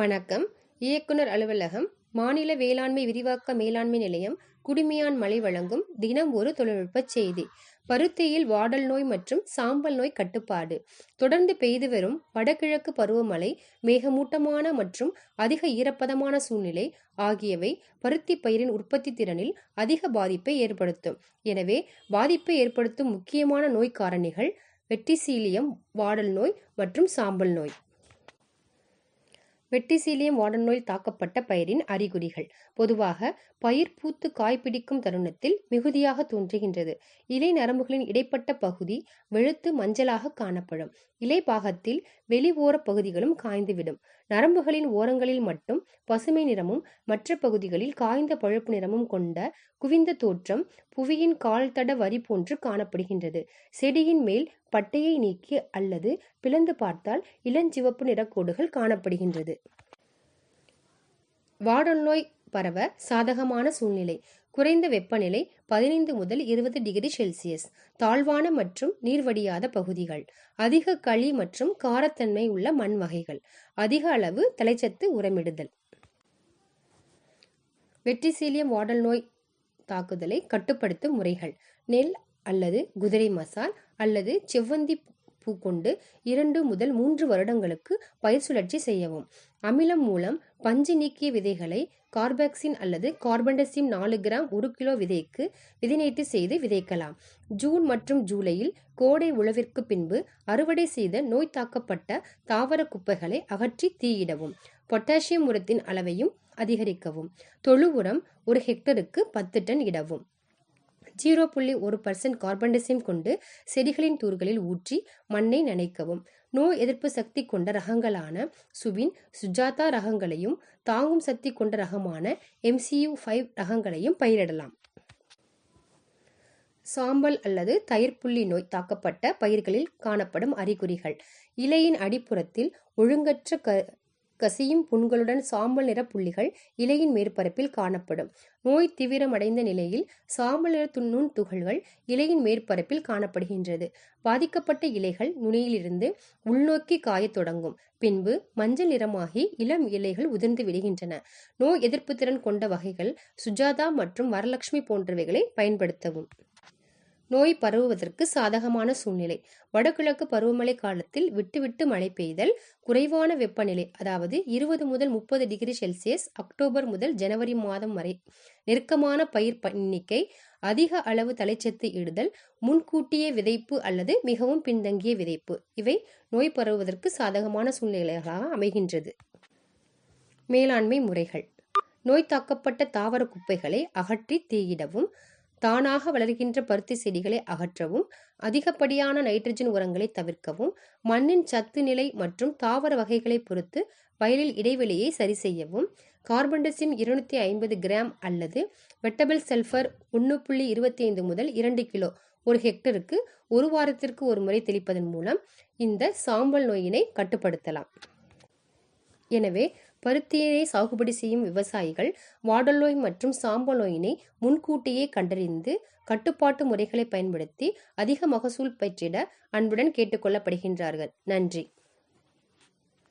வணக்கம். இயக்குனர் அலுவலகம் மாநில வேளாண்மை விரிவாக்க மேலாண்மை நிலையம் குடிமையான் மலை வழங்கும் தினம் ஒரு தொழில்நுட்ப செய்தி. பருத்தியில் வாடல் நோய் மற்றும் சாம்பல் நோய் கட்டுப்பாடு. தொடர்ந்து பெய்து வரும் வடகிழக்கு பருவமழை மேகமூட்டமான மற்றும் அதிக ஈரப்பதமான சூழ்நிலை ஆகியவை பருத்தி பயிரின் உற்பத்தி திறனில் அதிக பாதிப்பை ஏற்படுத்தும். எனவே பாதிப்பை ஏற்படுத்தும் முக்கியமான நோய் காரணிகள் வெட்டிசீலியம் வாடல் நோய் மற்றும் சாம்பல் நோய். வெட்டிசீலியம் வாடநோய் தாக்கப்பட்ட பயிரின் அறிகுறிகள். பொதுவாக பயிர் பூத்து காய் பிடிக்கும் தருணத்தில் மிகுதியாக தோன்றுகின்றது. இலை நரம்புகளின் இடைப்பட்ட பகுதி வெளுத்து மஞ்சளாக காணப்படும். இலை பாகத்தில் வெளி ஓரப் பகுதிகளும் காய்ந்துவிடும். நரம்புகளின் ஓரங்களில் மட்டும் பசுமை நிறமும் மற்ற பகுதிகளில் காய்ந்த பழுப்பு நிறமும் கொண்ட குவிந்த தோற்றம் புவியின் கால் தட வரி போன்று காணப்படுகின்றது. செடியின் மேல் பட்டையை நீக்கி அல்லது பிளந்து பார்த்தால் இளஞ்சிவப்பு நிறக்கோடுகள் காணப்படுகின்றது. வாடல் நோய் பரவ சாதகமான சூழ்நிலை. குறைந்த வெப்பநிலை பதினைந்து முதல் இருபது டிகிரி செல்சியஸ் தாழ்வான மற்றும் நீர்வடியாத பகுதிகள் அதிக களி மற்றும் காரத்தன்மை உள்ள மண் வகைகள் அதிக அளவு தலைச்சத்து உரமிடுதல். வெட்டிசீலியம் வாடல் நோய் தாக்குதலை கட்டுப்படுத்தும் முறைகள் நெல் அல்லது குதிரை மசால் அல்லது செவ்வந்தி பூக்கொண்டு இரண்டு முதல் மூன்று வருடங்களுக்கு பயிர் சுழற்சி செய்யவும். அமிலம் மூலம் பஞ்சு நீக்கிய விதைகளை கார்பாக்சின் அல்லது கார்பன்டசிம் நாலு கிராம் ஒரு கிலோ விதைக்கு விதைநீட்டு செய்து விதைக்கலாம். ஜூன் மற்றும் ஜூலையில் கோடை உழவிற்கு பின்பு அறுவடை செய்த நோய் தாக்கப்பட்ட தாவர குப்பைகளை அகற்றி தீயிடவும். பொட்டாசியம் உரத்தின் அளவையும் அதிகரிக்கவும். தொழு உரம் ஒரு ஹெக்டருக்கு பத்து டன் இடவும். ஜீரோ புள்ளி ஒரு பர்சன்ட் கார்பன்டசிம் கொண்டு செடிகளின் தூர்களில் ஊற்றி மண்ணை நனைக்கவும். நோய் எதிர்ப்பு சக்தி கொண்ட ரகங்களான சுவின் சுஜாதா ரகங்களையும் தாங்கும் சக்தி கொண்ட ரகமான எம்சியூ ஃபைவ் ரகங்களையும் பயிரிடலாம். சாம்பல் அல்லது தயிர்ப்புள்ளி நோய் தாக்கப்பட்ட பயிர்களில் காணப்படும் அறிகுறிகள். இலையின் அடிப்புறத்தில் ஒழுங்கற்ற க கசியும் புண்களுடன் சாம்பல் நிற புள்ளிகள் இலையின் மேற்பரப்பில் காணப்படும். நோய் தீவிரமடைந்த நிலையில் சாம்பல் நிற நுண் துகள்கள் இலையின் மேற்பரப்பில் காணப்படுகின்றது. பாதிக்கப்பட்ட இலைகள் நுனியிலிருந்து உள்நோக்கி காயத் தொடங்கும். பின்பு மஞ்சள் நிறமாகி இளம் இலைகள் உதிர்ந்து விடுகின்றன. நோய் எதிர்ப்பு திறன் கொண்ட வகைகள் சுஜாதா மற்றும் வரலட்சுமி போன்றவைகளை பயன்படுத்தவும். நோய் பரவுவதற்கு சாதகமான சூழ்நிலை. வடகிழக்கு பருவமழை காலத்தில் விட்டுவிட்டு மழை பெய்தல் குறைவான வெப்பநிலை அதாவது இருபது முதல் முப்பது டிகிரி செல்சியஸ் அக்டோபர் முதல் ஜனவரி மாதம் வரை. நெருக்கமான பயிர் எண்ணிக்கை அதிக அளவு தலைச்சத்து இடுதல் முன்கூட்டிய விதைப்பு அல்லது மிகவும் பின்தங்கிய விதைப்பு. இவை நோய் பரவுவதற்கு சாதகமான சூழ்நிலைகளாக அமைகின்றது. மேலாண்மை முறைகள். நோய் தாக்கப்பட்ட தாவர குப்பைகளை அகற்றி தீயிடவும் தானாக வளர்கின்ற பருத்தி செடிகளை அகற்றவும் அதிகப்படியான நைட்ரஜன் உரங்களை தவிர்க்கவும் மண்ணின் சத்து நிலை மற்றும் தாவர வகைகளை பொறுத்து வயலில் இடைவெளியை சரி செய்யவும் கார்பன்டசிம் இருநூத்தி ஐம்பது கிராம் அல்லது வெட்டபிள் சல்ஃபர் ஒன்று புள்ளி இருபத்தி ஐந்து முதல் இரண்டு கிலோ ஒரு ஹெக்டருக்கு ஒரு வாரத்திற்கு ஒரு முறை தெளிப்பதன் மூலம் இந்த சாம்பல் நோயினை கட்டுப்படுத்தலாம். எனவே பருத்தியை சாகுபடி செய்யும் விவசாயிகள் வாடல் நோய் மற்றும் சாம்பல் நோயினை முன்கூட்டியே கண்டறிந்து கட்டுப்பாட்டு முறைகளை பயன்படுத்தி அதிக மகசூல் பெற்றிட அன்புடன் கேட்டுக்கொள்ளப்படுகின்றார்கள் நன்றி.